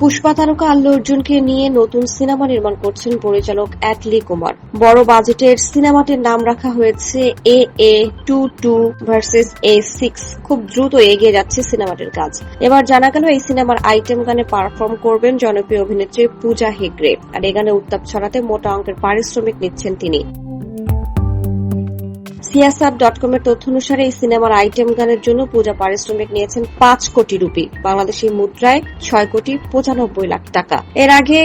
পুষ্পা তারকা আল্লু অর্জুনকে নিয়ে নতুন সিনেমা নির্মাণ করছেন পরিচালক অ্যাটলি কুমার। বড় বাজেটের সিনেমাটির নাম রাখা হয়েছে A A two two versus A six. খুব দ্রুত এগিয়ে যাচ্ছে সিনেমাটির কাজ। এবার জানা গেল এই সিনেমার আইটেম গানে পারফর্ম করবেন জনপ্রিয় অভিনেত্রী পূজা হেগড়ে। আর এ গানে উত্তাপ ছড়াতে মোটা অঙ্কের পারিশ্রমিক নিচ্ছেন তিনি। সিয়াসার ডট কম এর তথ্য অনুসারে এই সিনেমার আইটেম গানের জন্য পূজা পারিশ্রমিক নিয়েছেন পাঁচ কোটি রুপি। বাংলাদেশি মুদ্রায় ছয় কোটি পঁচানব্বই লাখ টাকা। এর আগে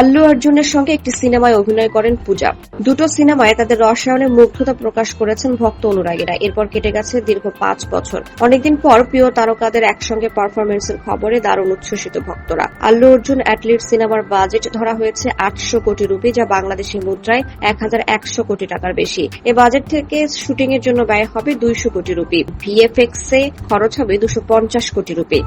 আল্লু অর্জুনের সঙ্গে একটি সিনেমায় অভিনয় করেন পূজা। দুটো সিনেমায় তাদের রসায়নে মুগ্ধতা প্রকাশ করেছেন ভক্ত অনুরাগীরা। এরপর কেটে গেছে দীর্ঘ পাঁচ বছর। অনেকদিন পর প্রিয় তারকাদের একসঙ্গে পারফরমেন্সের খবরে দারুণ উচ্ছ্বসিত ভক্তরা। আল্লু অর্জুন অ্যাটলিট সিনেমার বাজেট ধরা হয়েছে আটশো কোটি রুপি, যা বাংলাদেশি মুদ্রায় এক হাজার একশো কোটি টাকার বেশি। এ বাজেট থেকে শুটিং এর জন্য ব্যয় হবে দুইশো কোটি রুপি। ভিএফএক্স এ খরচ হবে দুশো পঞ্চাশ কোটি রুপি।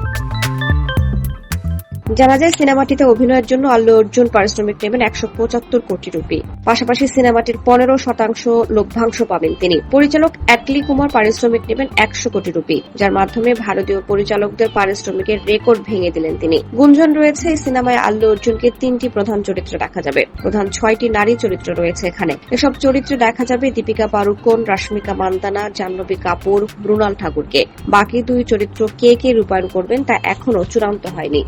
জানা যায়, সিনেমাটিতে অভিনয়ের জন্য আল্লু অর্জুন পারিশ্রমিক নেবেন একশো পঁচাত্তর কোটি রুপি। পাশাপাশি সিনেমাটির পনেরো শতাংশ লভ্যাংশ পাবেন তিনি। পরিচালক অ্যাটলি কুমার পারিশ্রমিক নেবেন একশো কোটি রুপি, যার মাধ্যমে ভারতীয় পরিচালকদের পারিশ্রমিকের রেকর্ড ভেঙে দিলেন তিনি। গুঞ্জন রয়েছে, এই সিনেমায় আল্লু অর্জুনকে তিনটি প্রধান চরিত্রে দেখা যাবে। প্রধান ছয়টি নারী চরিত্র রয়েছে এখানে। এসব চরিত্রে দেখা যাবে দীপিকা পাড়ুকোন, রাশ্মিকা মান্দানা, জাহ্নবী কাপুর, মৃণাল ঠাকুরকে। বাকি দুই চরিত্র কে কে রূপায়ণ করবেন তা এখনও চূড়ান্ত হয়নি।